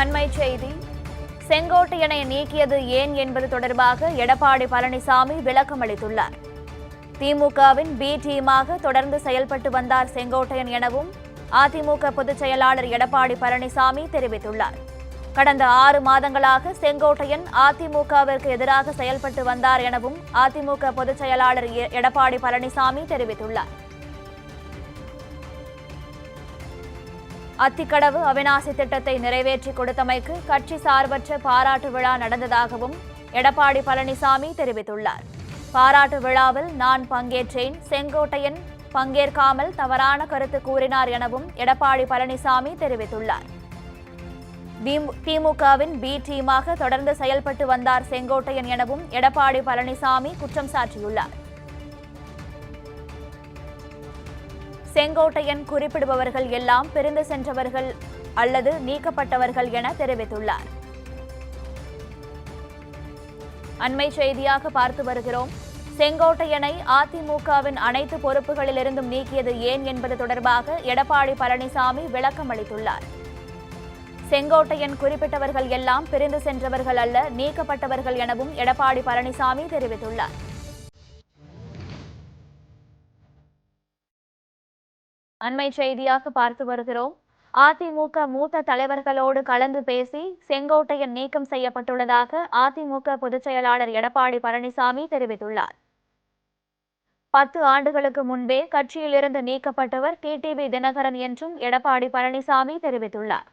அண்மை செய்தி. செங்கோட்டையனை நீக்கியது ஏன் என்பது தொடர்பாக எடப்பாடி பழனிசாமி விளக்கம் அளித்துள்ளார். திமுகவின் பி டீமாக தொடர்ந்து செயல்பட்டு வந்தார் செங்கோட்டையன் எனவும் அதிமுக பொதுச் செயலாளர் எடப்பாடி பழனிசாமி தெரிவித்துள்ளார். கடந்த ஆறு மாதங்களாக செங்கோட்டையன் அதிமுகவிற்கு எதிராக செயல்பட்டு வந்தார் எனவும் அதிமுக பொதுச் செயலாளர் எ- எடப்பாடி பழனிசாமி தெரிவித்துள்ளார். அத்திக்கடவு அவிநாசி திட்டத்தை நிறைவேற்றி கொடுத்தமைக்கு கட்சி சார்பற்ற பாராட்டு விழா நடந்ததாகவும் எடப்பாடி பழனிசாமி தெரிவித்துள்ளார். பாராட்டு விழாவில் நான் பங்கேற்றேன். செங்கோட்டையன் பங்கேற்காமல் தவறான கருத்து கூறினார் எனவும் எடப்பாடி பழனிசாமி தெரிவித்துள்ளார். திமுகவின் பி டீமாக தொடர்ந்து செயல்பட்டு வந்தார் செங்கோட்டையன் எனவும் எடப்பாடி பழனிசாமி குற்றம் சாட்டியுள்ளார். செங்கோட்டையன் குறிப்பிடுபவர்கள் எல்லாம் பிரிந்து சென்றவர்கள் அல்லது நீக்கப்பட்டவர்கள் என தெரிவித்துள்ளார். அண்மை செய்தியாக பார்த்து வருகிறோம். செங்கோட்டையனை அதிமுகவின் அனைத்து பொறுப்புகளிலிருந்தும் நீக்கியது ஏன் என்பது தொடர்பாக எடப்பாடி பழனிசாமி விளக்கம் அளித்துள்ளார். செங்கோட்டையன் குறிப்பிட்டவர்கள் எல்லாம் பிரிந்து சென்றவர்கள் அல்ல நீக்கப்பட்டவர்கள் எனவும் எடப்பாடி பழனிசாமி தெரிவித்துள்ளார். அண்மை செய்தியாக பார்த்து வருகிறோம். அதிமுக மூத்த தலைவர்களோடு கலந்து பேசி செங்கோட்டையன் நீக்கம் செய்யப்பட்டுள்ளதாக அதிமுக பொதுச் செயலாளர் எடப்பாடி பழனிசாமி தெரிவித்துள்ளார். பத்து ஆண்டுகளுக்கு முன்பே கட்சியிலிருந்து நீக்கப்பட்டவர் டிடிவி தினகரன் என்றும் எடப்பாடி பழனிசாமி தெரிவித்துள்ளார்.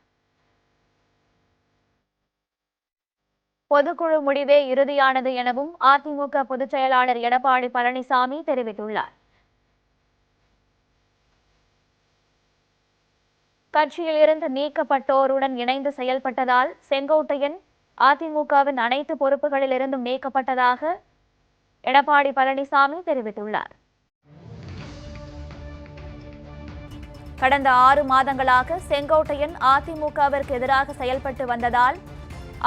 பொதுக்குழு முடிவே இறுதியானது எனவும் அதிமுக பொதுச் செயலாளர் எடப்பாடி பழனிசாமி தெரிவித்துள்ளார். கட்சியிலிருந்து நீக்கப்பட்டோருடன் இணைந்து செயல்பட்டதால் செங்கோட்டையன் அதிமுகவின் அனைத்து பொறுப்புகளிலிருந்தும் நீக்கப்பட்டதாக எடப்பாடி பழனிசாமி தெரிவித்துள்ளார். கடந்த ஆறு மாதங்களாக செங்கோட்டையன் அதிமுகவிற்கு எதிராக செயல்பட்டு வந்ததால்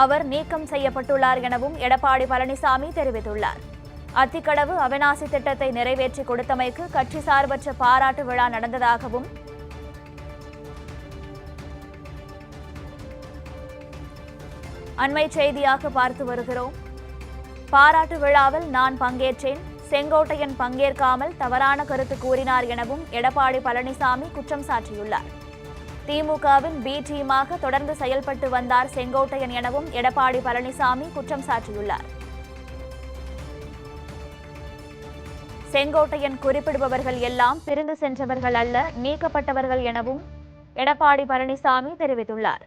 அவர் நீக்கம் செய்யப்பட்டுள்ளார் எனவும் எடப்பாடி பழனிசாமி தெரிவித்துள்ளார். அத்திக்கடவு அவிநாசி திட்டத்தை நிறைவேற்றி கொடுத்தமைக்கு கட்சி சார்பற்ற பாராட்டு விழா நடந்ததாகவும் அண்மை செய்தியாக பார்த்து வருகிறோம். பாராட்டு விழாவில் நான் பங்கேற்றேன். செங்கோட்டையன் பங்கேற்காமல் தவறான கருத்து கூறினார் எனவும் எடப்பாடி பழனிசாமி குற்றம் சாட்டியுள்ளார் திமுகவின் பி டீமாக தொடர்ந்து செயல்பட்டு வந்தார் செங்கோட்டையன் எனவும் எடப்பாடி பழனிசாமி குற்றம் சாட்டியுள்ளார் செங்கோட்டையன் குறிப்பிடுபவர்கள் எல்லாம் பிரிந்து சென்றவர்கள் அல்ல நீக்கப்பட்டவர்கள் எனவும் எடப்பாடி பழனிசாமி தெரிவித்துள்ளார்.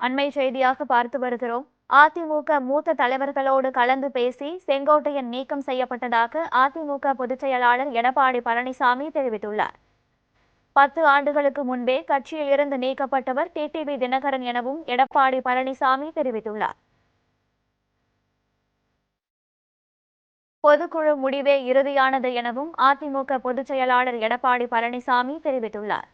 அண்மை செய்தியாக பார்த்து வருகிறோம். அதிமுக மூத்த தலைவர்களோடு கலந்து பேசி செங்கோட்டையன் நீக்கம் செய்யப்பட்டதாக அதிமுக பொதுச் செயலாளர் எடப்பாடி பழனிசாமி தெரிவித்துள்ளார். பத்து ஆண்டுகளுக்கு முன்பே கட்சியில் இருந்து நீக்கப்பட்டவர் டிடிவி தினகரன் எனவும் எடப்பாடி பழனிசாமி தெரிவித்துள்ளார். பொதுக்குழு முடிவே இறுதியானது எனவும் அதிமுக பொதுச் செயலாளர் எடப்பாடி பழனிசாமி தெரிவித்துள்ளார்.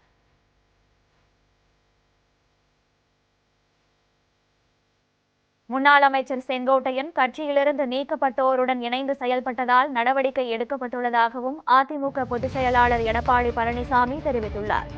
முன்னாள் அமைச்சர் செங்கோட்டையன் கட்சியிலிருந்து நீக்கப்பட்டோருடன் இணைந்து செயல்பட்டதால் நடவடிக்கை எடுக்கப்பட்டுள்ளதாகவும் அதிமுக பொதுச் செயலாளர் எடப்பாடி பழனிசாமி தெரிவித்துள்ளார்.